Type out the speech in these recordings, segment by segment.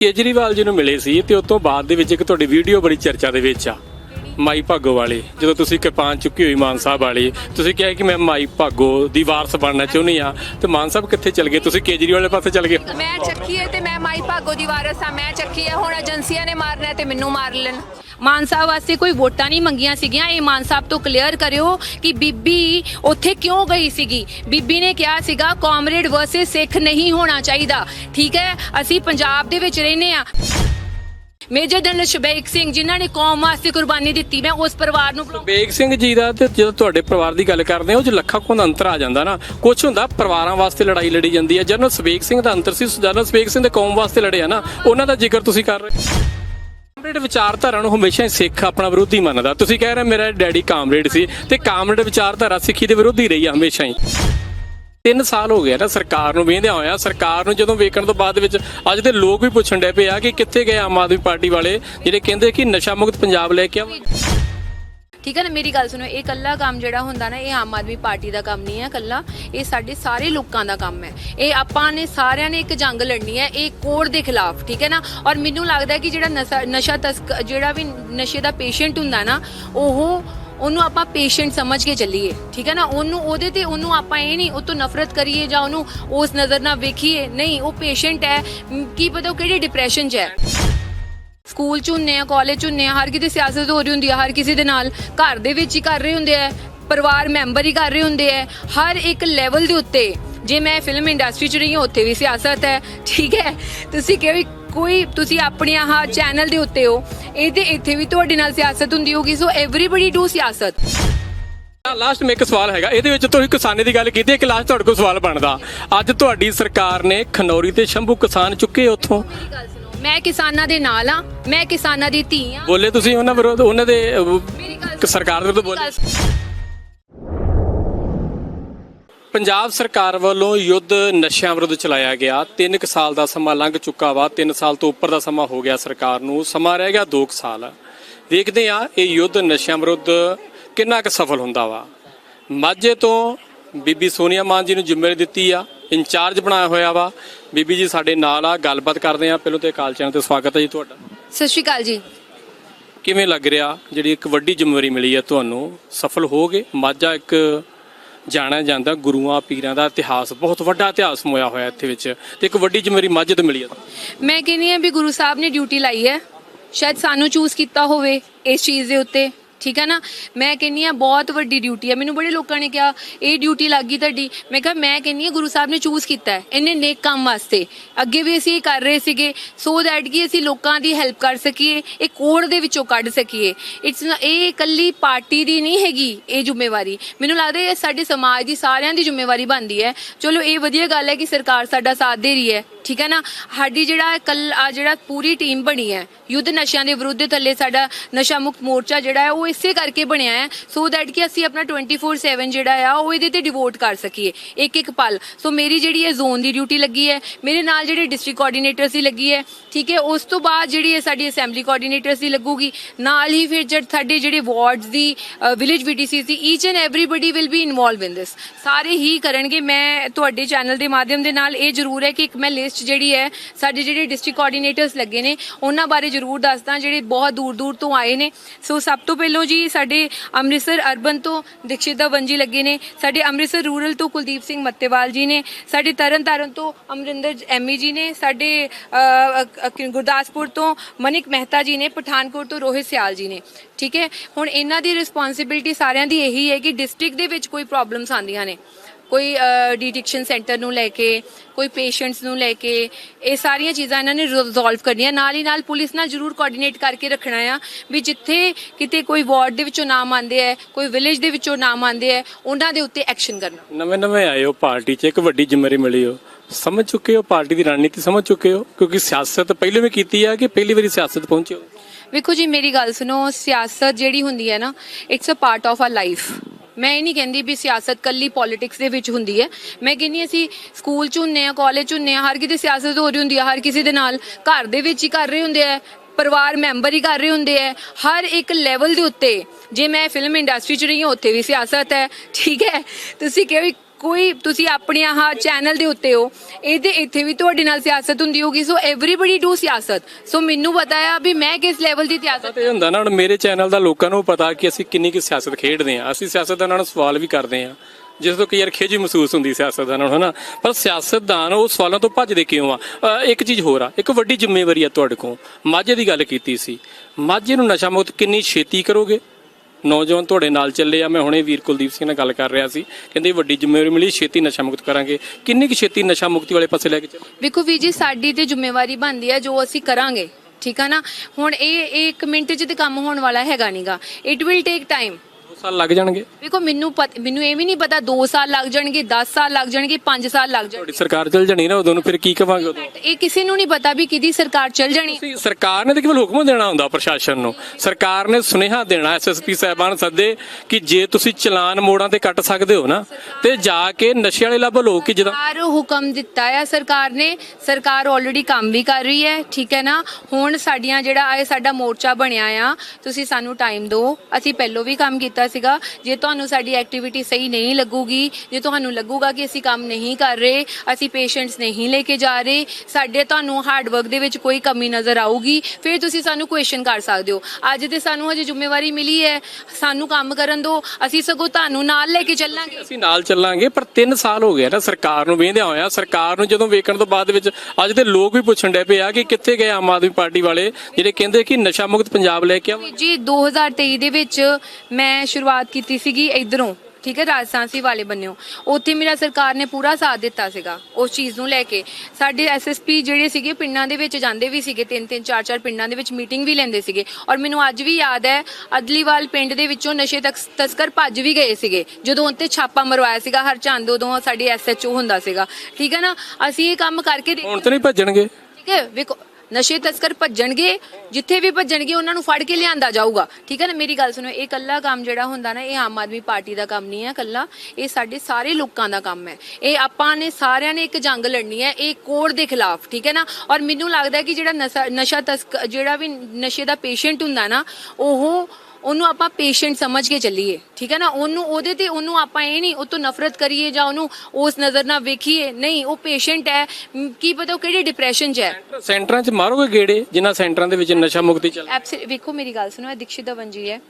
ਕੇਜਰੀਵਾਲ ਜੀ ਨੂੰ ਮਿਲੇ ਸੀ ਤੇ ਉਸ ਤੋਂ ਬਾਅਦ ਦੇ ਵਿੱਚ ਇੱਕ ਤੁਹਾਡੀ ਵੀਡੀਓ ਬੜੀ ਚਰਚਾ ਦੇ ਵਿੱਚ ਆ, ਮਾਈ ਭਾਗੋ ਵਾਲੀ। ਜਦੋਂ ਤੁਸੀਂ ਕਿਰਪਾਨ ਚੁੱਕੀ ਹੋਈ ਮਾਨ ਸਾਹਿਬ ਵਾਲੀ, ਤੁਸੀਂ ਕਿਹਾ ਕਿ ਮੈਂ ਮਾਈ ਭਾਗੋ ਦੀ ਵਾਰਸ ਬਣਨਾ ਚਾਹੁੰਦੀ ਆ, ਤੇ ਮਾਨ ਸਾਹਿਬ ਕਿੱਥੇ ਚਲ ਗਏ? ਤੁਸੀਂ ਕੇਜਰੀਵਾਲ ਦੇ ਪਾਸੇ ਚਲ ਗਏ ਮੈਂ ਚੱਕੀ ਹੈ ਤੇ ਮੈਂ ਮਾਈ ਭਾਗੋ ਦੀ ਵਾਰਸ ਆ, ਮੈਂ ਚੱਕੀ ਹੈ, ਹੁਣ ਏਜੰਸੀਆਂ ਨੇ ਮਾਰਨਾ ਤੇ ਮੈਨੂੰ ਮਾਰ ਲੈਣ। ਮਾਨ ਸਾਹਿਬ ਵਾਸਤੇ ਕੋਈ ਵੋਟਾਂ ਨਹੀਂ ਮੰਗੀਆਂ ਸੀਗੀਆਂ। ਇਹ ਮਾਨ ਸਾਹਿਬ ਤੋਂ ਕਲੀਅਰ ਕਰਿਓ ਕਿ ਬੀਬੀ ਉੱਥੇ ਕਿਉਂ ਗਈ ਸੀਗੀ? ਬੀਬੀ ਨੇ ਕਿਹਾ ਸੀਗਾ, ਕਾਮਰੇਡ ਵਰਸਸ ਸਿੱਖ ਨਹੀਂ ਹੋਣਾ ਚਾਹੀਦਾ। ਠੀਕ ਹੈ? ਅਸੀਂ ਪੰਜਾਬ ਦੇ ਵਿੱਚ ਰਹਿੰਦੇ ਆ ਮੇਜਰ ਜਨਰਲ ਸ਼ਬੇਕ ਸਿੰਘ ਜਿਨ੍ਹਾਂ ਨੇ ਕੌਮ ਵਾਸਤੇ ਕੁਰਬਾਨੀ ਦਿੱਤੀ, ਮੈਂ ਉਸ ਪਰਿਵਾਰ ਨੂੰ ਬੇਗ ਸਿੰਘ ਜੀ ਦਾ ਤੇ ਜਦੋਂ ਤੁਹਾਡੇ ਪਰਿਵਾਰ ਦੀ ਗੱਲ ਕਰਦੇ ਹੋ, ਉਹ ਲੱਖਾਂ ਕੋਂ ਦਾ ਅੰਤਰ ਆ ਜਾਂਦਾ ਨਾ। ਕੁਝ ਹੁੰਦਾ, ਪਰਿਵਾਰਾਂ ਵਾਸਤੇ ਲੜਾਈ ਲੜੀ ਜਾਂਦੀ ਹੈ। ਜਨਰਲ ਸਵੇਗ ਸਿੰਘ ਦਾ ਅੰਤਰ ਸੀ। ਜਨਰਲ ਸਵੇਗ ਸਿੰਘ ਦੇ ਕੌਮ ਵਾਸਤੇ ਲੜਿਆ ਨਾ। ਉਹਨਾਂ ਦਾ ਜ਼ਿਕਰ ਤੁਸੀਂ ਕਰ ਰਹੇ ਕਾਮਰੇਡ ਵਿਚਾਰਧਾਰਾ ਨੂੰ ਹਮੇਸ਼ਾ ਹੀ ਸਿੱਖ ਆਪਣਾ ਵਿਰੋਧੀ ਮੰਨਦਾ। ਤੁਸੀਂ ਕਹਿ ਰਹੇ ਮੇਰਾ ਡੈਡੀ ਕਾਮਰੇਡ ਸੀ ਤੇ ਕਾਮਰੇਡ ਵਿਚਾਰਧਾਰਾ ਸਿੱਖੀ ਦੇ ਵਿਰੋਧੀ ਰਹੀ ਆ ਹਮੇਸ਼ਾ ਹੀ। 3 ਸਾਲ ਹੋ ਗਏ ਨਾ ਸਰਕਾਰ ਨੂੰ ਵੇਂਦਿਆਂ ਹੋਇਆ। ਸਰਕਾਰ ਨੂੰ ਜਦੋਂ ਵੇਖਣ ਤੋਂ ਬਾਅਦ ਵਿੱਚ ਅੱਜ ਦੇ ਲੋਕ ਵੀ ਪੁੱਛਣ ਡੈ ਪਏ ਆ ਕਿ ਕਿੱਥੇ ਗਏ ਆਮ ਆਦਮੀ ਪਾਰਟੀ ਵਾਲੇ ਜਿਹੜੇ ਕਹਿੰਦੇ ਕਿ ਨਸ਼ਾ ਮੁਕਤ ਪੰਜਾਬ ਲੈ ਕੇ ਆਵਾਂਗੇ। ਠੀਕ ਹੈ ਨਾ? ਮੇਰੀ ਗੱਲ ਸੁਣੋ, ਇਹ ਕੱਲਾ ਕੰਮ ਜਿਹੜਾ ਹੁੰਦਾ ਨਾ, ਇਹ ਆਮ ਆਦਮੀ ਪਾਰਟੀ ਦਾ ਕੰਮ ਨਹੀਂ ਹੈ ਕੱਲਾ ਇਹ ਸਾਡੇ ਸਾਰੇ ਲੋਕਾਂ ਦਾ ਕੰਮ ਹੈ। ਇਹ ਆਪਾਂ ਨੇ ਸਾਰਿਆਂ ਨੇ ਇੱਕ ਜੰਗ ਲੜਨੀ ਹੈ, ਇਹ ਕੋਡ ਦੇ ਖਿਲਾਫ, ਠੀਕ ਹੈ ਨਾ? ਔਰ ਮੈਨੂੰ ਲੱਗਦਾ ਕਿ ਜਿਹੜਾ ਨਸ਼ਾ- ਨਸ਼ਾ ਤਸਕ, ਜਿਹੜਾ ਵੀ ਨਸ਼ੇ ਦਾ ਪੇਸ਼ੈਂਟ ਹੁੰਦਾ ਨਾ, ਉਹ ਉਹਨੂੰ ਆਪਾਂ ਪੇਸ਼ੈਂਟ ਸਮਝ ਕੇ ਚੱਲੀਏ, ਠੀਕ ਹੈ ਨਾ? ਉਹਨੂੰ, ਉਹਦੇ ਤੇ ਉਹਨੂੰ ਆਪਾਂ ਇਹ ਨਹੀਂ, ਉਹ ਤੋਂ ਨਫ਼ਰਤ ਕਰੀਏ ਜਾਂ ਉਹਨੂੰ ਉਸ ਨਜ਼ਰ ਨਾਲ ਵੇਖੀਏ, ਨਹੀਂ, ਉਹ ਪੇਸ਼ੈਂਟ ਹੈ। ਕੀ ਪਤਾ ਉਹ ਕਿਹੜੇ ਡਿਪਰੈਸ਼ਨ 'ਚ ਹੈ। ਸਕੂਲ ਚ ਹੁੰਨੇ ਆ ਕਾਲਜ ਚ ਹੁੰਨੇ ਆ ਹਰ ਕਿਤੇ ਸਿਆਸਤ ਹੋ ਰਹੀ ਹੁੰਦੀ ਆ ਹਰ ਕਿਸੇ ਦੇ ਨਾਲ ਘਰ ਦੇ ਵਿੱਚ ਹੀ ਕਰ ਰਹੇ ਹੁੰਦੇ ਆ ਪਰਿਵਾਰ ਮੈਂਬਰ ਹੀ ਕਰ ਰਹੇ ਹੁੰਦੇ ਆ ਹਰ ਇੱਕ ਲੈਵਲ ਦੇ ਉੱਤੇ। ਜੇ ਮੈਂ ਫਿਲਮ ਇੰਡਸਟਰੀ ਚ ਰਹੀ ਹਾਂ ਉੱਥੇ ਵੀ ਸਿਆਸਤ ਹੈ ਠੀਕ ਹੈ? ਤੁਸੀਂ ਕਿਹਾ ਕੋਈ ਤੁਸੀਂ ਆਪਣੇ ਆਹ ਚੈਨਲ ਦੇ ਉੱਤੇ ਹੋ ਇਹਦੇ ਇੱਥੇ ਵੀ ਤੁਹਾਡੇ ਨਾਲ ਸਿਆਸਤ ਹੁੰਦੀ ਹੋਗੀ ਸੋ ਐਵਰੀਬਾਡੀ ਡੂ ਸਿਆਸਤ। ਲਾਸਟ ਮੇਂ ਇੱਕ ਸਵਾਲ ਹੈਗਾ ਇਹਦੇ ਵਿੱਚ ਤੁਸੀਂ ਕਿਸਾਨੀ ਦੀ ਗੱਲ ਕੀਤੀ ਹੈ ਕਿ ਲਾਸਟ ਤੁਹਾਡੇ ਕੋਲ ਸਵਾਲ ਬਣਦਾ। ਅੱਜ ਤੁਹਾਡੀ ਸਰਕਾਰ ਨੇ ਖਨੌਰੀ ਤੇ ਸ਼ੰਭੂ ਕਿਸਾਨ ਚੁੱਕੇ ਉੱਥੋਂ। ਮੈਂ ਕਿਸਾਨਾਂ ਦੇ ਨਾਲ ਆ ਮੈਂ ਕਿਸਾਨਾਂ ਦੀ ਧੀ ਆ। ਬੋਲੇ ਤੁਸੀਂ ਉਹਨਾਂ ਵਿਰੋਧ ਉਹਨਾਂ ਦੇ ਅਹ, ਮੇਰੀ ਗੱਲ ਕਿ ਸਰਕਾਰ ਦੇ ਵਿਰੁੱਧ ਬੋਲੇ। ਪੰਜਾਬ ਸਰਕਾਰ ਵੱਲੋਂ ਯੁੱਧ ਨਸ਼ਿਆਂ ਵਿਰੁੱਧ ਚਲਾਇਆ ਗਿਆ। 3 ਕੁ ਸਾਲ ਦਾ ਸਮਾਂ ਲੰਘ ਚੁੱਕਾ ਵਾ। 3 ਸਾਲ ਤੋਂ ਉੱਪਰ ਦਾ ਸਮਾਂ ਹੋ ਗਿਆ ਸਰਕਾਰ ਨੂੰ। ਸਮਾਂ ਰਹਿ ਗਿਆ 2 ਸਾਲ। ਵੇਖਦੇ ਆ ਇਹ ਯੁੱਧ ਨਸ਼ਿਆਂ ਵਿਰੁੱਧ ਕਿੰਨਾ ਕੁ ਸਫਲ ਹੁੰਦਾ ਵਾ। ਮਾਝੇ ਤੋਂ ਬੀਬੀ ਸੋਨੀਆ ਮਾਨ ਜੀ ਨੂੰ ਜ਼ਿੰਮੇਵਾਰੀ ਦਿੱਤੀ ਆ। ਇੰਚਾਰਜ ਬਣਾਇਆ ਹੋਇਆ ਵਾ। ਬੀਬੀ ਜੀ ਸਾਡੇ ਨਾਲ ਆ ਗੱਲਬਾਤ ਕਰਦੇ ਆ। ਪਹਿਲਾਂ ਤੇ ਕਾਲ ਚੈਨਲ ਤੇ ਸਵਾਗਤ ਹੈ ਜੀ ਤੁਹਾਡਾ। ਸਤਿ ਸ਼੍ਰੀ ਅਕਾਲ ਜੀ। ਕਿਵੇਂ ਲੱਗ ਰਿਹਾ? ਜਿਹੜੀ ਇੱਕ ਵੱਡੀ ਜ਼ਿੰਮੇਵਾਰੀ ਮਿਲੀ ਹੈ ਤੁਹਾਨੂੰ ਸਫਲ ਹੋਗੇ? ਮਾਝਾ ਇੱਕ ਜਾਣਿਆ ਜਾਂਦਾ ਗੁਰੂਆਂ ਪੀਰਾਂ ਦਾ ਇਤਿਹਾਸ ਬਹੁਤ ਵੱਡਾ ਇਤਿਹਾਸ ਮੋਇਆ ਹੋਇਆ ਇੱਥੇ ਵਿੱਚ। ਤੇ ਇੱਕ ਵੱਡੀ ਜ਼ਿੰਮੇਵਾਰੀ ਮਾਝੇ ਤੋਂ ਮਿਲੀ ਹੈ। ਮੈਂ ਕਹਿੰਦੀ ਹਾਂ ਵੀ ਗੁਰੂ ਸਾਹਿਬ ਨੇ ਡਿਊਟੀ ਲਾਈ ਹੈ। ਸ਼ਾਇਦ ਸਾਨੂੰ ਚੂਜ਼ ਕੀਤਾ ਹੋਵੇ ਇਸ ਚੀਜ਼ ਦੇ ਉੱਤੇ। ਠੀਕ ਹੈ ਨਾ? ਮੈਂ ਕਹਿੰਨੀ ਆ ਬਹੁਤ ਵੱਡੀ ਡਿਊਟੀ ਹੈ। ਮੈਨੂੰ ਬੜੇ ਲੋਕਾਂ ਨੇ ਕਿਹਾ, ਇਹ ਡਿਊਟੀ ਲੱਗੀ ਤੁਹਾਡੀ। ਮੈਂ ਕਿਹਾ, ਮੈਂ ਕਹਿੰਨੀ ਆ ਗੁਰੂ ਸਾਹਿਬ ਨੇ ਚੂਜ਼ ਕੀਤਾ ਹੈ। ਇੰਨੇ ਨੇਕ ਕੰਮ ਵਾਸਤੇ। ਅੱਗੇ ਵੀ ਅਸੀਂ ਇਹ ਕਰ ਰਹੇ ਸੀਗੇ। ਸੋ ਦੈਟ ਕਿ ਅਸੀਂ ਲੋਕਾਂ ਦੀ ਹੈਲਪ ਕਰ ਸਕੀਏ, ਇਹ ਕੋੜ ਦੇ ਵਿੱਚੋਂ ਕੱਢ ਸਕੀਏ। ਇਟਸ ਇਹ ਇਕੱਲੀ ਪਾਰਟੀ ਦੀ ਨਹੀਂ ਹੈਗੀ, ਇਹ ਜ਼ਿੰਮੇਵਾਰੀ। ਮੈਨੂੰ ਲੱਗਦਾ ਇਹ ਸਾਡੇ ਸਮਾਜ ਦੀ ਸਾਰਿਆਂ ਦੀ ਜ਼ਿੰਮੇਵਾਰੀ ਬਣਦੀ ਹੈ। ਚਲੋ, ਇਹ ਵਧੀਆ ਗੱਲ ਹੈ ਕਿ ਸਰਕਾਰ ਸਾਡਾ ਸਾਥ ਦੇ ਰਹੀ ਹੈ। ਠੀਕ ਹੈ ਨਾ? ਸਾਡੀ ਜਿਹੜਾ ਕੱਲ, ਆ ਜਿਹੜਾ ਪੂਰੀ ਟੀਮ ਬਣੀ ਹੈ, ਯੁੱਧ ਨਸ਼ਿਆਂ ਦੇ ਵਿਰੁੱਧ ਥੱਲੇ ਸਾਡਾ ਨਸ਼ਾ ਮੁਕਤ ਮੋਰਚਾ ਜਿਹੜਾ ਹੈ, ਉਹ ਇਸੇ ਕਰਕੇ ਬਣਿਆ ਹੈ ਸੋ ਦੈਟ ਕਿ ਅਸੀਂ ਆਪਣਾ 24/7 ਜਿਹੜਾ ਆ, ਉਹ ਇਹਦੇ ਤੇ ਡਿਵੋਟ ਕਰ ਸਕੀਏ ਇੱਕ ਇੱਕ ਪਲ। ਸੋ ਮੇਰੀ ਜਿਹੜੀ ਹੈ ਜ਼ੋਨ ਦੀ ਡਿਊਟੀ ਲੱਗੀ ਹੈ, ਮੇਰੇ ਨਾਲ ਜਿਹੜੇ ਡਿਸਟ੍ਰਿਕਟ ਕੋਆਰਡੀਨੇਟਰ ਦੀ ਲੱਗੀ ਹੈ ਠੀਕ ਹੈ, ਉਸ ਤੋਂ ਬਾਅਦ ਜਿਹੜੀ ਹੈ ਸਾਡੀ ਅਸੈਂਬਲੀ ਕੋਆਰਡੀਨੇਟਰਸ ਦੀ ਲੱਗੂਗੀ, ਨਾਲ ਹੀ ਫਿਰ ਜਦ ਸਾਡੇ ਜਿਹੜੇ ਵਾਰਡਸ ਦੀ village VDC the each and everybody will be involve in this ਸਾਰੇ ਹੀ ਕਰਨਗੇ, ਮੈਂ ਤੁਹਾਡੇ ਚੈਨਲ ਦੇ ਮਾਧਿਅਮ ਦੇ ਨਾਲ ਇਹ ਜ਼ਰੂਰ ਹੈ ਕਿ ਇੱਕ ਮੈਂ ਲਿਸਟ ਜਿਹੜੀ ਹੈ, ਸਾਡੇ ਜਿਹੜੇ ਡਿਸਟ੍ਰਿਕਟ ਕੋਆਰਡੀਨੇਟਰਸ ਲੱਗੇ ਨੇ, ਉਹਨਾਂ ਬਾਰੇ ਜ਼ਰੂਰ ਦੱਸਦਾ, ਜਿਹੜੇ ਬਹੁਤ ਦੂਰ ਦੂਰ ਤੋਂ ਆਏ ਨੇ। ਸੋ ਸਭ ਤੋਂ ਪਹਿਲਾਂ ਜੀ, ਸਾਡੇ ਅੰਮ੍ਰਿਤਸਰ ਅਰਬਨ ਤੋਂ ਦਿਕਸ਼ਿਤਾ ਵੰਜੀ ਲੱਗੇ ਨੇ, ਸਾਡੇ ਅੰਮ੍ਰਿਤਸਰ ਰੂਰਲ ਤੋਂ ਕੁਲਦੀਪ ਸਿੰਘ ਮੱਤੇਵਾਲ ਜੀ ਨੇ, ਸਾਡੇ ਤਰਨ ਤਾਰਨ ਤੋਂ ਅਮਰਿੰਦਰ ਐਮੀ ਜੀ ਨੇ, ਸਾਡੇ ਗੁਰਦਾਸਪੁਰ ਤੋਂ ਮਨਿਕ ਮਹਿਤਾ ਜੀ ਨੇ, ਪਠਾਨਕੋਟ ਤੋਂ ਰੋਹਿਤ ਸਿਆਲ ਜੀ ਨੇ। ਠੀਕ ਹੈ? ਹੁਣ ਇਹਨਾਂ ਦੀ ਰਿਸਪੌਂਸਿਬਿਲਟੀ ਸਾਰਿਆਂ ਦੀ ਇਹੀ ਹੈ ਕਿ ਡਿਸਟ੍ਰਿਕਟ ਦੇ ਵਿੱਚ ਕੋਈ ਪ੍ਰੋਬਲਮਸ ਆਉਂਦੀਆਂ ਨੇ। ਕੋਈ ਡਿਟੈਕਸ਼ਨ ਸੈਂਟਰ ਨੂੰ ਲੈ ਕੇ ਕੋਈ ਪੇਸ਼ੈਂਟਸ ਨੂੰ ਲੈ ਕੇ ਇਹ ਸਾਰੀਆਂ ਚੀਜ਼ਾਂ ਇਹਨਾਂ ਨੇ ਰਿਜ਼ੋਲਵ ਕਰਨੀਆਂ। ਨਾਲ ਹੀ ਨਾਲ ਪੁਲਿਸ ਨਾਲ ਜ਼ਰੂਰ ਕੋਆਰਡੀਨੇਟ ਕਰਕੇ ਰੱਖਣਾ ਆ ਵੀ ਜਿੱਥੇ ਕਿਤੇ ਕੋਈ ਵਾਰਡ ਦੇ ਵਿੱਚੋਂ ਨਾਮ ਆਉਂਦੇ ਆ ਕੋਈ ਵਿਲੇਜ ਦੇ ਵਿੱਚੋਂ ਨਾਮ ਆਉਂਦੇ ਆ ਉਹਨਾਂ ਦੇ ਉੱਤੇ ਐਕਸ਼ਨ ਕਰਨਾ। ਨਵੇਂ ਨਵੇਂ ਆਏ ਹੋ ਪਾਰਟੀ 'ਚ ਇੱਕ ਵੱਡੀ ਜ਼ਿੰਮੇਵਾਰੀ ਮਿਲੀ ਹੋ। ਸਮਝ ਚੁੱਕੇ ਹੋ ਪਾਰਟੀ ਦੀ ਰਣਨੀਤੀ ਸਮਝ ਚੁੱਕੇ ਹੋ? ਕਿਉਂਕਿ ਸਿਆਸਤ ਪਹਿਲੇ ਵੀ ਕੀਤੀ ਆ ਕਿ ਪਹਿਲੀ ਵਾਰੀ ਸਿਆਸਤ ਪਹੁੰਚੇ ਹੋ? ਵੇਖੋ ਜੀ ਮੇਰੀ ਗੱਲ ਸੁਣੋ ਸਿਆਸਤ ਜਿਹੜੀ ਹੁੰਦੀ ਹੈ ਨਾ it's a part of our life ਮੈਂ ਇਹ ਨਹੀਂ ਕਹਿੰਦੀ ਵੀ ਸਿਆਸਤ ਕੱਲੀ ਪੋਲਿਟਿਕਸ ਦੇ ਵਿੱਚ ਹੁੰਦੀ ਹੈ। ਮੈਂ ਕਹਿੰਦੀ ਅਸੀਂ ਸਕੂਲ ਚ ਹੁੰਨੇ ਆ ਕਾਲਜ ਚ ਹੁੰਨੇ ਆ ਹਰ ਕਿਤੇ ਸਿਆਸਤ ਹੋ ਰਹੀ ਹੁੰਦੀ ਆ ਹਰ ਕਿਸੇ ਦੇ ਨਾਲ ਘਰ ਦੇ ਵਿੱਚ ਹੀ ਕਰ ਰਹੇ ਹੁੰਦੇ ਆ ਪਰਿਵਾਰ ਮੈਂਬਰ ਹੀ ਕਰ ਰਹੇ ਹੁੰਦੇ ਆ ਹਰ ਇੱਕ ਲੈਵਲ ਦੇ ਉੱਤੇ ਜੇ ਮੈਂ ਫਿਲਮ ਇੰਡਸਟਰੀ ਚ ਰਹੀ ਹਾਂ, ਉੱਥੇ ਵੀ ਸਿਆਸਤ ਹੈ, ਠੀਕ ਹੈ। ਤੁਸੀਂ ਕਿਹਾ ਵੀ ਕੋਈ ਤੁਸੀਂ ਆਪਣੇ ਆਹ ਚੈਨਲ ਦੇ ਉੱਤੇ ਹੋ, ਇਹਦੇ ਇੱਥੇ ਵੀ ਤੁਹਾਡੇ ਨਾਲ ਸਿਆਸਤ ਹੁੰਦੀ ਹੋਗੀ ਸੋ ਐਵਰੀਬਾਡੀ ਡੂ ਸਿਆਸਤ। ਸੋ ਮੈਨੂੰ ਪਤਾ ਆ ਵੀ ਮੈਂ ਕਿਸ ਲੈਵਲ ਦੀ ਸਿਆਸਤ ਤੇ ਹੁੰਦਾ ਨਾ, ਹੁਣ ਮੇਰੇ ਚੈਨਲ ਦਾ ਲੋਕਾਂ ਨੂੰ ਪਤਾ ਕਿ ਅਸੀਂ ਕਿੰਨੀ ਕੁ ਸਿਆਸਤ ਖੇਡਦੇ ਆ ਅਸੀਂ ਸਿਆਸਤਦਾਨਾਂ ਨੂੰ ਸਵਾਲ ਵੀ ਕਰਦੇ ਆ ਜਿਸ ਤੋਂ ਕਈ ਯਾਰ ਖਿਝ ਮਹਿਸੂਸ ਹੁੰਦੀ ਸਿਆਸਤਦਾਨਾਂ ਨੂੰ ਹਨਾ? ਪਰ ਸਿਆਸਤਦਾਨ, ਉਹ ਸਵਾਲਾਂ ਤੋਂ ਭੱਜਦੇ ਕਿਉਂ ਆ? ਇੱਕ ਚੀਜ਼ ਹੋਰ ਆ, ਇੱਕ ਵੱਡੀ ਜ਼ਿੰਮੇਵਾਰੀ ਆ ਤੁਹਾਡੇ ਕੋਲ। ਮਾਝੇ ਦੀ ਗੱਲ ਕੀਤੀ ਸੀ। ਮਾਝੇ ਨੂੰ ਨਸ਼ਾ ਮੁਕਤ ਕਿੰਨੀ ਛੇਤੀ ਕਰੋਗੇ? ਨੌਜਵਾਨ ਤੁਹਾਡੇ ਨਾਲ ਚੱਲੇ ਆ। ਮੈਂ ਹੁਣੇ ਵੀਰ ਕੁਲਦੀਪ ਸਿੰਘ ਨਾਲ ਗੱਲ ਕਰ ਰਿਹਾ ਸੀ। ਕਹਿੰਦੇ ਵੱਡੀ ਜ਼ਿੰਮੇਵਾਰੀ ਮਿਲੀ, ਛੇਤੀ ਨਸ਼ਾ ਮੁਕਤ ਕਰਾਂਗੇ। ਕਿੰਨੀ ਕੁ ਛੇਤੀ ਨਸ਼ਾ ਮੁਕਤੀ ਵਾਲੇ ਪਾਸੇ ਲੈ ਕੇ ਚੱਲੇ? ਵੇਖੋ ਵੀਰ ਜੀ, ਸਾਡੀ ਤੇ ਜ਼ਿੰਮੇਵਾਰੀ ਬਣਦੀ ਹੈ ਜੋ ਅਸੀਂ ਕਰਾਂਗੇ। ਠੀਕ ਆ ਨਾ? ਹੁਣ ਇਹ ਇਹ ਇੱਕ ਮਿੰਟ 'ਚ ਤੇ ਕੰਮ ਹੋਣ ਵਾਲਾ ਹੈਗਾ ਨਹੀਂਗਾ ਇਟ ਵਿਲ ਟੇਕ ਟਾਈਮ ਸਾਲ ਲੱਗ ਜਾਣਗੇ? ਵੇਖੋ ਮੈਨੂੰ ਪਤ- ਮੈਨੂੰ ਇਹ ਵੀ ਨਹੀਂ ਪਤਾ 2 ਸਾਲ ਲੱਗ ਜਾਣਗੇ 10 ਸਾਲ ਲੱਗ ਜਾਣਗੇ 5 ਸਾਲ ਲੱਗ ਤੁਹਾਡੀ ਜਾਣਗੇ ਸਰਕਾਰ ਚੱਲ ਜਾਣੀ ਨਾ ਉਦੋਂ ਨੂੰ ਫਿਰ ਕੀ ਕਵਾਂਗੇ ਉਦੋਂ? ਇਹ ਕਿਸੇ ਨੂੰ ਨਹੀਂ ਪਤਾ ਵੀ ਕਿਹਦੀ ਸਰਕਾਰ ਚੱਲ ਜਾਣੀ। ਤੁਸੀਂ ਸਰਕਾਰ ਨੇ ਤਾਂ ਕੇਵਲ ਹੁਕਮ ਦੇਣਾ ਹੁੰਦਾ ਪ੍ਰਸ਼ਾਸਨ ਨੂੰ। ਸਰਕਾਰ ਨੇ ਸੁਨੇਹਾ ਦੇਣਾ ਐਸਐਸਪੀ ਸਾਹਿਬਾਨ ਸੱਦੇ ਕਿ ਜੇ ਤੁਸੀਂ ਚਲਾਨ ਮੋੜਾਂ ਤੇ ਕੱਟ ਸਕਦੇ ਹੋ ਨਾ ਤੇ ਜਾ ਕੇ ਨਸ਼ੇ ਵਾਲੇ ਲੱਭ ਲੋ ਕਿ ਜਦੋਂ ਸਰਕਾਰ ਹੁਕਮ ਦਿੱਤਾ ਹੈ ਸਰਕਾਰ ਨੇ। ਸਰਕਾਰ ਆਲਰੇਡੀ ਕੰਮ ਵੀ ਕਰ ਰਹੀ ਹੈ ਠੀਕ ਹੈ ਨਾ? ਹੁਣ ਸਾਡੀਆਂ ਜਿਹੜਾ ਇਹ ਸਾਡਾ ਮੋਰਚਾ ਬਣਿਆ ਆ ਤੁਸੀਂ ਸਾਨੂੰ ਟਾਈਮ ਦਿਓ। ਅਸੀਂ ਪਹਿਲਾਂ ਵੀ ਕੰਮ ਕੀਤਾ ਸੀਗਾ। ਜੇ ਤੁਹਾਨੂੰ ਸਾਡੀ ਐਕਟੀਵਿਟੀ ਸਹੀ ਨਹੀਂ ਲੱਗੂਗੀ ਜੇ ਤੁਹਾਨੂੰ ਲੱਗੂਗਾ ਕਿ ਅਸੀਂ ਕੰਮ ਨਹੀਂ ਕਰ ਰਹੇ ਅਸੀਂ ਪੇਸ਼ੈਂਟਸ ਨਹੀਂ ਲੈ ਕੇ ਜਾ ਰਹੇ ਸਾਡੇ ਤੁਹਾਨੂੰ ਹਾਰਡ ਵਰਕ ਦੇ ਵਿੱਚ ਕੋਈ ਕਮੀ ਨਜ਼ਰ ਆਊਗੀ ਫਿਰ ਤੁਸੀਂ ਸਾਨੂੰ ਕੁਐਸਚਨ ਕਰ ਸਕਦੇ ਹੋ। ਅੱਜ ਤੇ ਸਾਨੂੰ ਹਜੇ ਜ਼ਿੰਮੇਵਾਰੀ ਮਿਲੀ ਹੈ। ਸਾਨੂੰ ਕੰਮ ਕਰਨ ਦਿਓ। ਅਸੀਂ ਸਗੋਂ ਤੁਹਾਨੂੰ ਨਾਲ ਲੈ ਕੇ ਚੱਲਾਂਗੇ। ਅਸੀਂ ਨਾਲ ਚੱਲਾਂਗੇ ਪਰ 3 ਸਾਲ ਹੋ ਗਏ ਨਾ ਸਰਕਾਰ ਨੂੰ ਵੇਂਦਿਆਂ ਹੋਇਆ। ਸਰਕਾਰ ਨੂੰ ਜਦੋਂ ਵੇਖਣ ਤੋਂ ਬਾਅਦ ਵਿੱਚ ਅੱਜ ਤੇ ਲੋਕ ਵੀ ਪੁੱਛਣ ਡੇ ਪਏ ਆ ਕਿ ਕਿੱਥੇ ਗਏ ਆਮ ਆਦਮੀ ਪਾਰਟੀ ਵਾਲੇ ਜਿਹੜੇ ਕਹਿੰਦੇ ਕਿ ਨਸ਼ਾ ਮੁਕਤ ਪੰਜਾਬ ਲੈ ਕੇ ਆਵਾਂਗੇ ਜੀ 2023 ਦੇ ਵਿੱਚ ਮੈਂ ਸ਼ੁਰੂਆਤ ਕੀਤੀ ਸੀਗੀ ਇਧਰੋਂ ਠੀਕ ਹੈ ਰਾਜਸਥਾਨਸੀ ਵਾਲੇ ਬੰਨਿਓ। ਉੱਥੇ ਮੇਰਾ ਸਰਕਾਰ ਨੇ ਪੂਰਾ ਸਾਥ ਦਿੱਤਾ ਸੀਗਾ ਉਸ ਚੀਜ਼ ਨੂੰ ਲੈ ਕੇ। ਸਾਡੇ ਐਸਐਸਪੀ ਜਿਹੜੇ ਸੀਗੇ ਪਿੰਡਾਂ ਦੇ ਵਿੱਚ ਜਾਂਦੇ ਵੀ ਸੀਗੇ ਤਿੰਨ ਤਿੰਨ ਚਾਰ ਚਾਰ ਪਿੰਡਾਂ ਦੇ ਵਿੱਚ ਮੀਟਿੰਗ ਵੀ ਲੈਂਦੇ ਸੀਗੇ। ਔਰ ਮੈਨੂੰ ਅੱਜ ਵੀ ਯਾਦ ਹੈ ਅਦਲੀਵਾਲ ਪਿੰਡ ਦੇ ਵਿੱਚੋਂ ਨਸ਼ੇ ਤੱਕ ਤਸਕਰ ਭੱਜ ਵੀ ਗਏ ਸੀਗੇ। ਜਦੋਂ ਉੱਤੇ ਛਾਪਾ ਮਰਵਾਇਆ ਸੀਗਾ ਹਰ ਚੰਦ ਉਦੋਂ ਸਾਡੀ ਐਸਐਚਓ ਹੁੰਦਾ ਸੀਗਾ। ਠੀਕ ਹੈ ਨਾ ਅਸੀਂ ਇਹ ਕੰਮ ਕਰਕੇ ਹੁਣ ਤਾਂ ਨਹੀਂ ਭੱਜਣਗੇ। ਠੀਕ ਹੈ ਵੇਖੋ ਨਸ਼ੇ ਤਸਕਰ ਭੱਜਣਗੇ, ਜਿੱਥੇ ਵੀ ਭੱਜਣਗੇ ਉਹਨਾਂ ਨੂੰ ਫੜ ਕੇ ਲਿਆਂਦਾ ਜਾਊਗਾ। ਠੀਕ ਹੈ ਨਾ? ਮੇਰੀ ਗੱਲ ਸੁਣੋ ਇਹ ਕੱਲਾ ਕੰਮ ਜਿਹੜਾ ਹੁੰਦਾ ਨਾ, ਇਹ ਆਮ ਆਦਮੀ ਪਾਰਟੀ ਦਾ ਕੰਮ ਨਹੀਂ ਹੈ ਕੱਲਾ ਇਹ ਸਾਡੇ ਸਾਰੇ ਲੋਕਾਂ ਦਾ ਕੰਮ ਹੈ। ਇਹ ਆਪਾਂ ਨੇ ਸਾਰਿਆਂ ਨੇ ਇੱਕ ਜੰਗ ਲੜਨੀ ਹੈ, ਇਹ ਕੋਡ ਦੇ ਖਿਲਾਫ। ਠੀਕ ਹੈ ਨਾ? ਔਰ ਮੈਨੂੰ ਲੱਗਦਾ ਕਿ ਜਿਹੜਾ ਨਸ਼ਾ ਨਸ਼ਾ ਤਸਕ, ਜਿਹੜਾ ਵੀ ਨਸ਼ੇ ਦਾ ਪੇਸ਼ੈਂਟ ਹੁੰਦਾ ਨਾ, ਉਹ ਉਹਨੂੰ ਆਪਾਂ ਪੇਸ਼ੈਂਟ ਸਮਝ ਕੇ ਚੱਲੀਏ ਠੀਕ ਹੈ ਨਾ? ਉਹਨੂੰ ਉਹਦੇ ਤੇ ਉਹਨੂੰ ਆਪਾਂ ਇਹ ਨਹੀਂ ਉਹ ਤੋਂ ਨਫ਼ਰਤ ਕਰੀਏ ਜਾਂ ਉਹਨੂੰ ਉਸ ਨਜ਼ਰ ਨਾਲ ਵੇਖੀਏ ਨਹੀਂ ਉਹ ਪੇਸ਼ੈਂਟ ਹੈ ਕੀ ਪਤਾ ਉਹ ਕਿਹੜੇ ਡਿਪਰੈਸ਼ਨ 'ਚ ਹੈ। ਸੈਂਟਰਾਂ 'ਚ ਮਾਰੋਗੇ ਗੇੜੇ ਜਿਨ੍ਹਾਂ ਸੈਂਟਰਾਂ ਦੇ ਵਿੱਚ ਨਸ਼ਾ ਮੁਕਤੀ ਚੱਲ ਵੇਖੋ ਮੇਰੀ ਗੱਲ ਸੁਣੋ ਇਹ ਦੀਕਸ਼ਿਤ ਧਵਨ ਜੀ ਹੈ।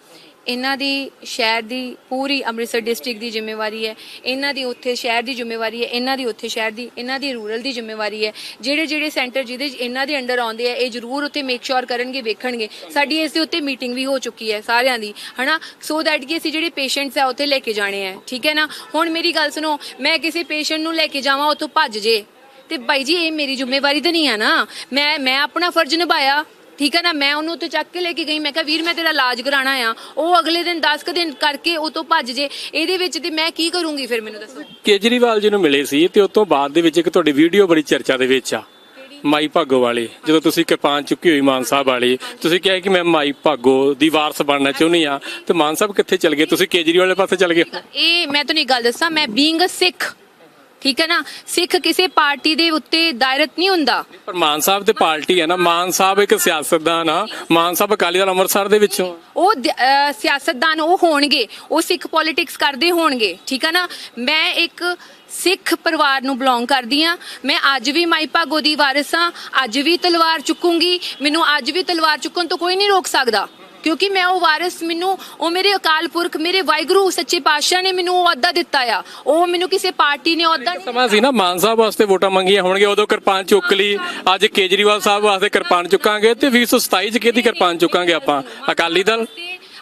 ਇਹਨਾਂ ਦੀ ਸ਼ਹਿਰ ਦੀ ਪੂਰੀ ਅੰਮ੍ਰਿਤਸਰ ਡਿਸਟ੍ਰਿਕਟ ਦੀ ਜ਼ਿੰਮੇਵਾਰੀ ਹੈ। ਇਹਨਾਂ ਦੀ ਉੱਥੇ ਸ਼ਹਿਰ ਦੀ ਜ਼ਿੰਮੇਵਾਰੀ ਹੈ, ਇਹਨਾਂ ਦੀ ਉੱਥੇ ਸ਼ਹਿਰ ਦੀ, ਇਹਨਾਂ ਦੀ ਰੂਰਲ ਦੀ ਜ਼ਿੰਮੇਵਾਰੀ ਹੈ। ਜਿਹੜੇ ਜਿਹੜੇ ਸੈਂਟਰ ਜਿਹਦੇ ਇਹਨਾਂ ਦੇ ਅੰਡਰ ਆਉਂਦੇ ਆ, ਇਹ ਜ਼ਰੂਰ ਉੱਥੇ ਮੇਕ ਸ਼ੋਰ ਕਰਨਗੇ, ਵੇਖਣਗੇ। ਸਾਡੀ ਇਸ ਦੇ ਉੱਤੇ ਮੀਟਿੰਗ ਵੀ ਹੋ ਚੁੱਕੀ ਹੈ ਸਾਰਿਆਂ ਦੀ, ਹਨਾ? ਸੋ ਦੈਟ ਕਿ ਅਸੀਂ ਜਿਹੜੇ ਪੇਸ਼ੈਂਟਸ ਆ, ਉੱਥੇ ਲੈ ਕੇ ਜਾਣੇ ਆ, ਠੀਕ ਹੈ ਨਾ? ਹੁਣ ਮੇਰੀ ਗੱਲ ਸੁਣੋ, ਮੈਂ ਕਿਸੇ ਪੇਸ਼ੈਂਟ ਨੂੰ ਲੈ ਕੇ ਜਾਵਾਂ ਉੱਥੋਂ ਭੱਜ ਜੇ। ਤੇ ਬਾਈ ਜੀ, ਇਹ ਮੇਰੀ ਜ਼ਿੰਮੇਵਾਰੀ ਤਾਂ ਨਹੀਂ ਆ ਨਾ। ਮੈਂ ਮੈਂ ਆਪਣਾ ਫਰਜ਼ ਨਿਭਾਇਆ। ਠੀਕ ਹੈ ਨਾ ਮੈਂ ਉਹਨੂੰ ਉੱਤੇ ਚੱਕ ਕੇ ਲੈ ਕੇ ਗਈ। ਮੈਂ ਕਿਹਾ ਵੀਰ ਮੈਂ ਤੇਰਾ ਇਲਾਜ ਕਰਾਣਾ ਆ। ਉਹ ਅਗਲੇ ਦਿਨ 10 ਕੁ ਦਿਨ ਕਰਕੇ ਉਹ ਤੋਂ ਭੱਜ ਜੇ। ਇਹਦੇ ਵਿੱਚ ਤੇ ਮੈਂ ਕੀ ਕਰੂੰਗੀ ਫਿਰ ਮੈਨੂੰ ਦੱਸੋ? ਕੇਜਰੀਵਾਲ ਜੀ ਨੂੰ ਮਿਲੇ ਸੀ ਤੇ ਉਸ ਤੋਂ ਬਾਅਦ ਦੇ ਵਿੱਚ ਇੱਕ ਤੁਹਾਡੀ ਵੀਡੀਓ ਬੜੀ ਚਰਚਾ ਦੇ ਵਿੱਚ ਆ। ਮਾਈ ਭਾਗੋ ਵਾਲੀ। ਜਦੋਂ ਤੁਸੀਂ ਕਿਰਪਾਨ ਚੁੱਕੀ ਹੋਈ ਮਾਨ ਸਾਹਿਬ ਵਾਲੀ ਤੁਸੀਂ ਕਿਹਾ ਕਿ ਮੈਂ ਮਾਈ ਭਾਗੋ ਦੀ ਵਾਰਸ ਬਣਨਾ ਚਾਹੁੰਦੀ ਆ ਤੇ ਮਾਨ ਸਾਹਿਬ ਕਿੱਥੇ ਚਲ ਗਏ? ਤੁਸੀਂ ਕੇਜਰੀਵਾਲ ਵਾਲੇ ਪਾਸੇ ਚਲ ਗਏ? ਇਹ ਮੈਂ ਤੁਹਾਨੂੰ ਇੱਕ ਗੱਲ ਦੱਸਾਂ ਮੈਂ ਬੀਇੰਗ ਅ ਸਿੱਖ ਠੀਕ ਹੈ ਨਾ? ਸਿੱਖ ਕਿਸੇ ਪਾਰਟੀ ਦੇ ਉੱਤੇ ਦਾਇਰਤ ਨਹੀਂ ਹੁੰਦਾ। ਪਰ ਮਾਨ ਸਾਹਿਬ ਤੇ ਪਾਰਟੀ ਹੈ ਨਾ। ਮਾਨ ਸਾਹਿਬ ਇੱਕ ਸਿਆਸਤਦਾਨ ਆ। ਮਾਨ ਸਾਹਿਬ ਅਕਾਲੀ ਦਲ ਅੰਮ੍ਰਿਤਸਰ ਦੇ ਵਿੱਚੋਂ। ਉਹ ਦ- ਅਹ ਸਿਆਸਤਦਾਨ ਉਹ ਹੋਣਗੇ। ਉਹ ਸਿੱਖ ਪੋਲਿਟਿਕਸ ਕਰਦੇ ਹੋਣਗੇ। ਠੀਕ ਹੈ ਨਾ? ਮੈਂ ਇੱਕ ਸਿੱਖ ਪਰਿਵਾਰ ਨੂੰ ਬਿਲੋਂਗ ਕਰਦੀ ਆ ਮੈਂ ਅੱਜ ਵੀ ਮਾਈ ਭਾਗੋ ਦੀ ਵਾਰਿਸ ਆ ਅੱਜ ਵੀ ਤਲਵਾਰ ਚੁੱਕੂੰਗੀ। ਮੈਨੂੰ ਅੱਜ ਵੀ ਤਲਵਾਰ ਚੁੱਕਣ ਤੋਂ ਕੋਈ ਨਹੀਂ ਰੋਕ ਸਕਦਾ। ਕਿਉਂਕਿ ਮੈਂ ਉਹ ਵਾਰਿਸ ਮੈਨੂੰ ਉਹ ਮੇਰੇ ਅਕਾਲ ਪੁਰਖ ਮੇਰੇ ਵਾਹਿਗੁਰੂ ਸੱਚੇ ਪਾਤਸ਼ਾਹ ਨੇ ਮੈਨੂੰ ਉਹ ਅਹੁਦਾ ਦਿੱਤਾ ਆ। ਉਹ ਮੈਨੂੰ ਕਿਸੇ ਪਾਰਟੀ ਨੇ ਅਹੁਦਾ ਨਹੀਂ ਸਮਾਂ ਸੀ ਨਾ ਮਾਨ ਸਾਹਿਬ ਵਾਸਤੇ ਵੋਟਾਂ ਮੰਗੀਆਂ ਹੋਣਗੇ ਉਦੋਂ ਕਿਰਪਾਨ ਚੁੱਕ ਲਈ। ਅੱਜ ਕੇਜਰੀਵਾਲ ਸਾਹਿਬ ਵਾਸਤੇ ਕਿਰਪਾਨ ਚੁੱਕਾਂਗੇ ਤੇ 2027 ਚ ਕਿਹਦੀ ਕਿਰਪਾਨ ਚੁੱਕਾਂਗੇ ਆਪਾਂ? ਅਕਾਲੀ ਦਲ?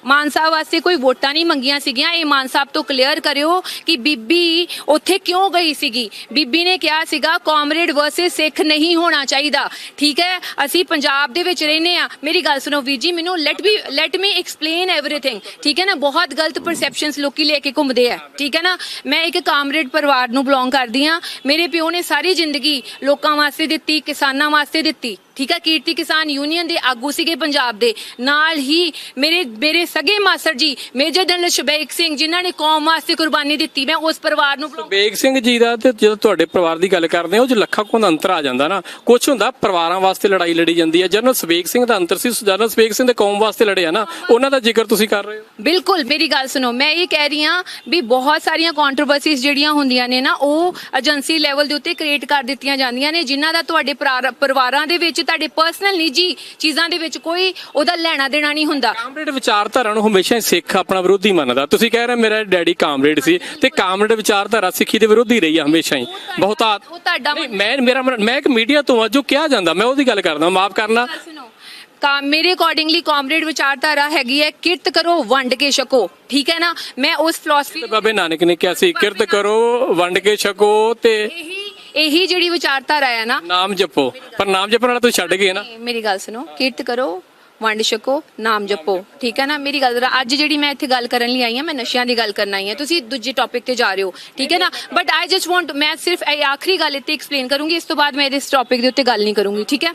ਮਾਨ ਸਾਹਿਬ ਵਾਸਤੇ ਕੋਈ ਵੋਟਾਂ ਨਹੀਂ ਮੰਗੀਆਂ ਸੀਗੀਆਂ ਇਹ ਮਾਨ ਸਾਹਿਬ ਤੋਂ ਕਲੀਅਰ ਕਰਿਓ ਕਿ ਬੀਬੀ ਉੱਥੇ ਕਿਉਂ ਗਈ ਸੀਗੀ ਬੀਬੀ ਨੇ ਕਿਹਾ ਸੀਗਾ ਕਾਮਰੇਡ ਵਰਸਸ ਸਿੱਖ ਨਹੀਂ ਹੋਣਾ ਚਾਹੀਦਾ ਠੀਕ ਹੈ ਅਸੀਂ ਪੰਜਾਬ ਦੇ ਵਿੱਚ ਰਹਿੰਦੇ ਆ ਮੇਰੀ ਗੱਲ ਸੁਣੋ ਵੀਰ ਜੀ ਮੈਨੂੰ ਲੈਟ ਵੀ ਲੈਟ ਮੀ ਐਕਸਪਲੇਨ एवरीथिंग ਠੀਕ ਹੈ ਨਾ ਬਹੁਤ ਗਲਤ ਪਰਸੈਪਸ਼ਨਸ ਲੋਕੀ ਲੈ ਕੇ ਘੁੰਮਦੇ ਆ ਠੀਕ ਹੈ ਨਾ ਮੈਂ ਇੱਕ ਕਾਮਰੇਡ ਪਰਿਵਾਰ ਨੂੰ ਬਿਲੋਂਗ ਕਰਦੀ ਆ ਮੇਰੇ ਪਿਓ ਨੇ ਸਾਰੀ ਜ਼ਿੰਦਗੀ ਲੋਕਾਂ ਵਾਸਤੇ ਦਿੱਤੀ ਕਿਸਾਨਾਂ ਵਾਸਤੇ ਦਿੱਤੀ ਠੀਕ ਹੈ ਕੀਰਤੀ ਕਿਸਾਨ ਯੂਨੀਅਨ ਦੇ ਆਗੂ ਸੀਗੇ ਪੰਜਾਬ ਦੇ। ਨਾਲ ਹੀ ਮੇਰੇ ਮੇਰੇ ਸਗੇ master ji major general Shabeg Singh ਜਿਨ੍ਹਾਂ ਨੇ ਕੌਮ ਵਾਸਤੇ ਕੁਰਬਾਨੀ ਦਿੱਤੀ ਮੈਂ ਉਸ ਪਰਿਵਾਰ ਨੂੰ ਬੇਗ ਸਿੰਘ ਜੀ ਦਾ ਤੇ ਜਦੋਂ ਤੁਹਾਡੇ ਪਰਿਵਾਰ ਦੀ ਗੱਲ ਕਰਦੇ ਆ ਉਹ ਚ ਲੱਖਾਂ ਕੋਂ ਦਾ ਅੰਤਰ ਆ ਜਾਂਦਾ ਨਾ। ਕੁਝ ਹੁੰਦਾ ਪਰਿਵਾਰਾਂ ਵਾਸਤੇ ਲੜਾਈ ਲੜੀ ਜਾਂਦੀ ਹੈ। ਜਨਰਲ ਸਵੇਗ ਸਿੰਘ ਦਾ ਅੰਤਰ ਸੀ ਜਨਰਲ ਸਵੇਗ ਸਿੰਘ ਦੇ ਕੌਮ ਵਾਸਤੇ ਲੜੇ ਆ ਨਾ। ਉਹਨਾਂ ਦਾ ਜ਼ਿਕਰ ਤੁਸੀਂ ਕਰ ਰਹੇ ਹੋ? ਬਿਲਕੁਲ ਮੇਰੀ ਗੱਲ ਸੁਣੋ ਮੈਂ ਇਹ ਕਹਿ ਰਹੀ ਹਾਂ ਵੀ ਬਹੁਤ ਸਾਰੀਆਂ ਕੰਟਰੋਵਰਸੀਜ਼ ਜਿਹੜੀਆਂ ਹੁੰਦੀਆਂ ਨੇ ਨਾ ਉਹ ਏਜੰਸੀ ਲੈਵਲ ਦੇ ਉੱਤੇ ਕ੍ਰੀਏਟ ਕਰ ਦਿੱਤੀਆਂ ਜਾਂਦੀਆਂ ਨੇ ਜਿਨ੍ਹਾਂ ਦਾ ਤੁਹਾਡੇ ਪਰਿਵਾਰਾਂ ਦੇ ਵਿੱਚ ਤੁਹਾਡੇ ਪਰਸਨਲ ਨਿੱਜੀ ਚੀਜ਼ਾਂ ਦੇ ਵਿੱਚ ਕੋਈ ਉਹਦਾ ਲੈਣਾ ਦੇਣਾ ਨਹੀਂ ਹੁੰਦਾ। ਕਾਮਰੇਡ ਵਿਚਾਰਧਾਰਾ ਨੂੰ ਹਮੇਸ਼ਾ ਹੀ ਸਿੱਖ ਆਪਣਾ ਵਿਰੋਧੀ ਮੰਨਦਾ। ਤੁਸੀਂ ਕਹਿ ਰਹੇ ਮੇਰਾ ਡੈਡੀ ਕਾਮਰੇਡ ਸੀ ਤੇ ਕਾਮਰੇਡ ਵਿਚਾਰਧਾਰਾ ਸਿੱਖੀ ਦੇ ਵਿਰੋਧੀ ਰਹੀ ਆ ਹਮੇਸ਼ਾ ਹੀ। ਬਹੁਤਾ ਉਹ ਤੁਹਾਡਾ ਮੈਂ ਮੇਰਾ ਮੈਂ ਇੱਕ ਮੀਡੀਆ ਤੋਂ ਆ ਜੋ ਕਿਹਾ ਜਾਂਦਾ ਮੈਂ ਉਹਦੀ ਗੱਲ ਕਰਦਾ ਮਾਫ ਕਰਨਾ। ਕਾ ਮੇਰੇ ਅਕੋਰਡਿੰਗਲੀ ਕਾਮਰੇਡ ਵਿਚਾਰਧਾਰਾ ਹੈਗੀ ਹੈ ਕਿਰਤ ਕਰੋ ਵੰਡ ਕੇ ਛਕੋ। ਠੀਕ ਹੈ ਨਾ? ਮੈਂ ਉਸ ਫਿਲਾਸਫੀ ਬਾਬੇ ਨਾਨਕ ਨੇ ਕਿਹਾ ਸੀ ਕਿਰਤ ਕਰੋ ਵੰਡ ਕੇ ਛਕੋ ਤੇ ਇਹੀ ਜਿਹੜੀ ਵਿਚਾਰਧਾਰਾ ਹੈ ਨਾ ਨਾਮ ਜਪੋ। ਪਰ ਨਾਮ ਜਪਣ ਵਾਲਾ ਤੁਸੀਂ ਛੱਡ ਗਏ ਨਾ। ਮੇਰੀ ਗੱਲ ਸੁਣੋ ਕਿਰਤ ਕਰੋ ਵੰਡ ਛਕੋ ਨਾਮ ਜਪੋ। ਠੀਕ ਹੈ ਨਾ? ਮੇਰੀ ਗੱਲ ਜ਼ਰਾ ਅੱਜ ਜਿਹੜੀ ਮੈਂ ਇੱਥੇ ਗੱਲ ਕਰਨ ਲਈ ਆਈ ਹਾਂ ਮੈਂ ਨਸ਼ਿਆਂ ਦੀ ਗੱਲ ਕਰਨ ਆਈ ਹਾਂ। ਤੁਸੀਂ ਦੂਜੇ ਟੌਪਿਕ ਤੇ ਜਾ ਰਹੇ ਹੋ ਠੀਕ ਹੈ ਨਾ? ਬਟ ਆਈ ਜਸਟ ਵਾਂਟ ਮੈਂ ਸਿਰਫ ਇਹ ਆਖਰੀ ਗੱਲ ਇੱਥੇ ਐਕਸਪਲੇਨ ਕਰੂੰਗੀ ਇਸ ਤੋਂ ਬਾਅਦ ਮੈਂ ਇਸ ਟੌਪਿਕ ਦੇ ਉੱਤੇ ਗੱਲ ਨਹੀਂ ਕਰੂੰਗੀ ਠੀਕ ਹੈ?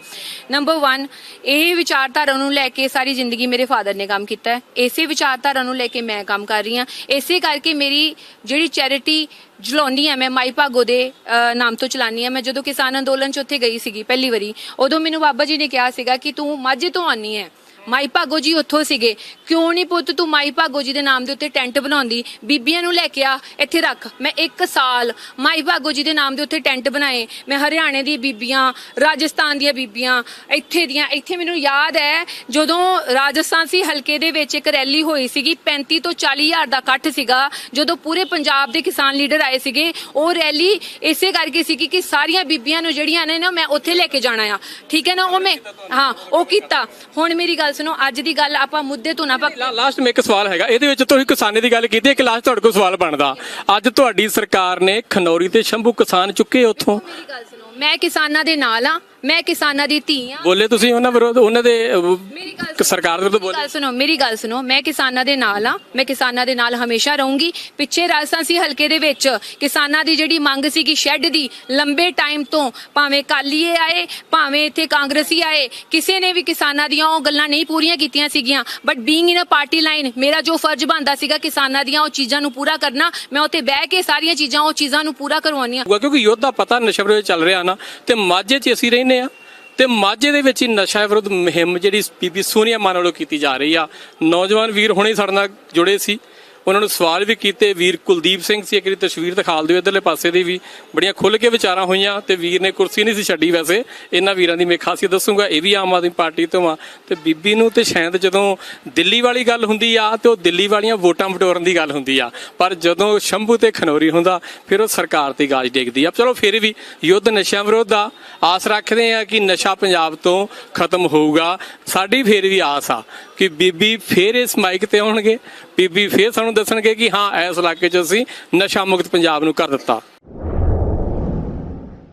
ਨੰਬਰ 1 ਇਹ ਵਿਚਾਰਧਾਰਾ ਨੂੰ ਲੈ ਕੇ ਸਾਰੀ ਜ਼ਿੰਦਗੀ ਮੇਰੇ ਫਾਦਰ ਨੇ ਕੰਮ ਕੀਤਾ ਹੈ। ਇਸੇ ਵਿਚਾਰਧਾਰਾ ਨੂੰ ਲੈ ਕੇ ਮੈਂ ਕੰਮ ਕਰ ਰਹੀ ਹਾਂ। ਇਸੇ ਕਰਕੇ ਮੇਰੀ ਜਿਹੜੀ ਚੈਰਿਟੀ ਜਲਾਉਣੀ ਹੈ ਮੈਂ ਮਾਈ ਭਾਗੋ ਦੇ ਅ, ਨਾਮ ਤੋਂ ਚਲਾਨੀ ਹੈ। ਮੈਂ ਜਦੋਂ ਕਿਸਾਨ ਅੰਦੋਲਨ ਚ ਉੱਥੇ ਗਈ ਸੀਗੀ ਪਹਿਲੀ ਵਾਰੀ ਉਦੋਂ ਮੈਨੂੰ ਬਾਬਾ ਜੀ ਨੇ ਕਿਹਾ ਸੀਗਾ ਕਿ ਤੂੰ ਮਾਝੇ ਤੋਂ ਆਨੀ ਹੈ। ਮਾਈ ਭਾਗੋ ਜੀ ਉੱਥੋਂ ਸੀਗੇ। ਕਿਉਂ ਨਹੀਂ ਪੁੱਤ ਤੂੰ ਮਾਈ ਭਾਗੋ ਜੀ ਦੇ ਨਾਮ ਦੇ ਉੱਤੇ ਟੈਂਟ ਬਣਾਉਂਦੀ? ਬੀਬੀਆਂ ਨੂੰ ਲੈ ਕੇ ਆ, ਇੱਥੇ ਰੱਖ। ਮੈਂ ਇੱਕ ਸਾਲ ਮਾਈ ਭਾਗੋ ਜੀ ਦੇ ਨਾਮ ਦੇ ਉੱਤੇ ਟੈਂਟ ਬਣਾਏ। ਮੈਂ ਹਰਿਆਣੇ ਦੀ ਬੀਬੀਆਂ, ਰਾਜਸਥਾਨ ਦੀਆਂ ਬੀਬੀਆਂ, ਇੱਥੇ ਦੀਆਂ। ਇੱਥੇ ਮੈਨੂੰ ਯਾਦ ਹੈ ਜਦੋਂ ਰਾਜਸਥਾਨ ਸੀ, ਹਲਕੇ ਦੇ ਵਿੱਚ ਇੱਕ ਰੈਲੀ ਹੋਈ ਸੀਗੀ 35 ਤੋਂ 40 ਹਜ਼ਾਰ ਦਾ ਇਕੱਠ ਸੀਗਾ। ਜਦੋਂ ਪੂਰੇ ਪੰਜਾਬ ਦੇ ਕਿਸਾਨ ਲੀਡਰ ਆਏ ਸੀਗੇ, ਉਹ ਰੈਲੀ ਇਸੇ ਕਰਕੇ ਸੀ ਕਿ ਸਾਰੀਆਂ ਬੀਬੀਆਂ ਨੂੰ ਜਿਹੜੀਆਂ ਨੇ ਨਾ, ਮੈਂ ਉੱਥੇ ਲੈ ਕੇ ਜਾਣਾ ਆ। ਠੀਕ ਹੈ ਨਾ, ਉਹ ਮੈਂ, ਹਾਂ, ਉਹ ਕੀਤਾ। ਹੁਣ ਮੇਰੀ ਗੱਲ ਸੁਣੋ ਅੱਜ ਦੀ ਗੱਲ ਆਪਾਂ ਮੁੱਦੇ ਤੋਂ ਨਾ ਭੱਜ ਲਾਸਟ ਮੈਂ ਇੱਕ ਸਵਾਲ ਹੈਗਾ। ਇਹਦੇ ਵਿੱਚ ਤੁਸੀਂ ਕਿਸਾਨੀ ਦੀ ਗੱਲ ਕੀਤੀ ਹੈ ਕਿ ਲਾਸਟ ਤੁਹਾਡੇ ਕੋਲ ਸਵਾਲ ਬਣਦਾ। ਅੱਜ ਤੁਹਾਡੀ ਸਰਕਾਰ ਨੇ ਖਨੌਰੀ ਤੇ ਸ਼ੰਭੂ ਕਿਸਾਨ ਚੁੱਕੇ ਉੱਥੋਂ। ਮੇਰੀ ਗੱਲ ਸੁਣੋ ਮੈਂ ਕਿਸਾਨਾਂ ਦੇ ਨਾਲ ਆ ਮੈਂ ਕਿਸਾਨਾਂ ਦੀ ਧੀ ਆ ਬੋਲੇ ਤੁਸੀਂ ਉਹਨਾਂ ਵਿਰੋਧ ਉਹਨਾਂ ਦੇ ਅਹ, ਸਰਕਾਰ ਦੇ ਮੇਰੀ ਬੋਲੇ। ਗੱਲ ਸੁਣੋ ਮੇਰੀ ਗੱਲ ਸੁਣੋ ਮੈਂ ਕਿਸਾਨਾਂ ਦੇ ਨਾਲ ਆ ਮੈਂ ਕਿਸਾਨਾਂ ਦੇ ਨਾਲ ਹਮੇਸ਼ਾ ਰਹੂੰਗੀ। ਪਿੱਛੇ ਰਾਜਸਥਾਨ ਸੀ ਹਲਕੇ ਦੇ ਵਿੱਚ ਕਿਸਾਨਾਂ ਦੀ ਜਿਹੜੀ ਮੰਗ ਸੀ ਕਿ ਸ਼ੈੱਡ ਦੀ ਲੰਬੇ ਟਾਈਮ ਤੋਂ ਭਾਵੇਂ ਕਾਲੀਏ ਆਏ ਭਾਵੇਂ ਇੱਥੇ ਕਾਂਗਰਸੀ ਆਏ ਕਿਸੇ ਨੇ ਵੀ ਕਿਸਾਨਾਂ ਦੀਆਂ ਉਹ ਗੱਲਾਂ ਨਹੀਂ ਪੂਰੀਆਂ ਕੀਤੀਆਂ ਸੀਗੀਆਂ। But being in a party line ਮੇਰਾ ਜੋ ਫਰਜ਼ ਬਣਦਾ ਸੀਗਾ ਕਿਸਾਨਾਂ ਦੀਆਂ ਉਹ ਚੀਜ਼ਾਂ ਨੂੰ ਪੂਰਾ ਕਰਨਾ ਮੈਂ ਉੱਥੇ ਬਹਿ ਕੇ ਸਾਰੀਆਂ ਚੀਜ਼ਾਂ ਉਹ ਚੀਜ਼ਾਂ ਨੂੰ ਪੂਰਾ ਕਰਵਾਉਣੀਆਂ ਕਿਉਂਕਿ ਯੁੱਧ ਦਾ ਪਤਾ ਨਸ਼ਾ ਵਿਰੋਧ ਚੱਲ ਰਿਹਾ ਨਾ ਤੇ ਮਾਝੇ 'ਚ ਅਸੀਂ ਰਹਿੰਦੇ ਆ ਤੇ ਮਾਝੇ ਦੇ ਵਿੱਚ ਹੀ ਨਸ਼ਾ ਵਿਰੁੱਧ ਮੁਹਿੰਮ ਜਿਹੜੀ ਬੀਬੀ ਸੋਨੀਆ ਮਾਨ ਵੱਲੋਂ ਕੀਤੀ ਜਾ ਰਹੀ ਆ। ਨੌਜਵਾਨ ਵੀਰ ਹੁਣੇ ਸਾਡੇ ਨਾਲ ਜੁੜੇ ਸੀ। ਉਹਨਾਂ ਨੂੰ ਸਵਾਲ ਵੀ ਕੀਤੇ, ਵੀਰ ਕੁਲਦੀਪ ਸਿੰਘ ਸੀ, ਇੱਕ ਦੀ ਤਸਵੀਰ ਦਿਖਾ ਦਿਓ ਇਧਰਲੇ ਪਾਸੇ ਦੀ ਵੀ। ਬੜੀਆਂ ਖੁੱਲ ਕੇ ਵਿਚਾਰਾਂ ਹੋਈਆਂ ਤੇ ਵੀਰ ਨੇ ਕੁਰਸੀ ਨਹੀਂ ਸੀ ਛੱਡੀ ਵੈਸੇ। ਇਹਨਾਂ ਵੀਰਾਂ ਦੀ ਮੈਂ ਖਾਸੀਅਤ ਦੱਸੂਗਾ, ਇਹ ਵੀ ਆਮ ਆਦਮੀ ਪਾਰਟੀ ਤੋਂ ਆ। ਤੇ ਬੀਬੀ ਨੂੰ ਤੇ ਸ਼ਾਇਦ ਜਦੋਂ ਦਿੱਲੀ ਵਾਲੀ ਗੱਲ ਹੁੰਦੀ ਆ, ਤੇ ਉਹ ਦਿੱਲੀ ਵਾਲੀਆਂ ਵੋਟਾਂ ਵਟੋਰਨ ਦੀ ਗੱਲ ਹੁੰਦੀ ਆ। ਪਰ ਜਦੋਂ ਸ਼ੰਭੂ ਤੇ ਖਨੌਰੀ ਹੁੰਦਾ, ਫਿਰ ਉਹ ਸਰਕਾਰ ਤੇ ਗਾਜ ਡੇਗਦੀ ਆ। ਚਲੋ ਫਿਰ ਵੀ ਯੁੱਧ ਨਸ਼ਿਆਂ ਵਿਰੋਧ ਦਾ ਆਸ ਰੱਖਦੇ ਆ ਕਿ ਨਸ਼ਾ ਪੰਜਾਬ ਤੋਂ ਖਤਮ ਹੋਊਗਾ। ਸਾਡੀ ਫਿਰ ਵੀ ਆਸ ਆ ਕਿ ਬੀਬੀ ਫੇਰ ਇਸ ਮਾਈਕ ਤੇ ਆਉਣਗੇ। ਬੀਬੀ ਫੇਰ ਸਾਨੂੰ ਦੱਸਣਗੇ ਕਿ ਹਾਂ, ਇਸ ਇਲਾਕੇ 'ਚ ਅਸੀਂ ਨਸ਼ਾ ਮੁਕਤ ਪੰਜਾਬ ਨੂੰ ਕਰ ਦਿੱਤਾ।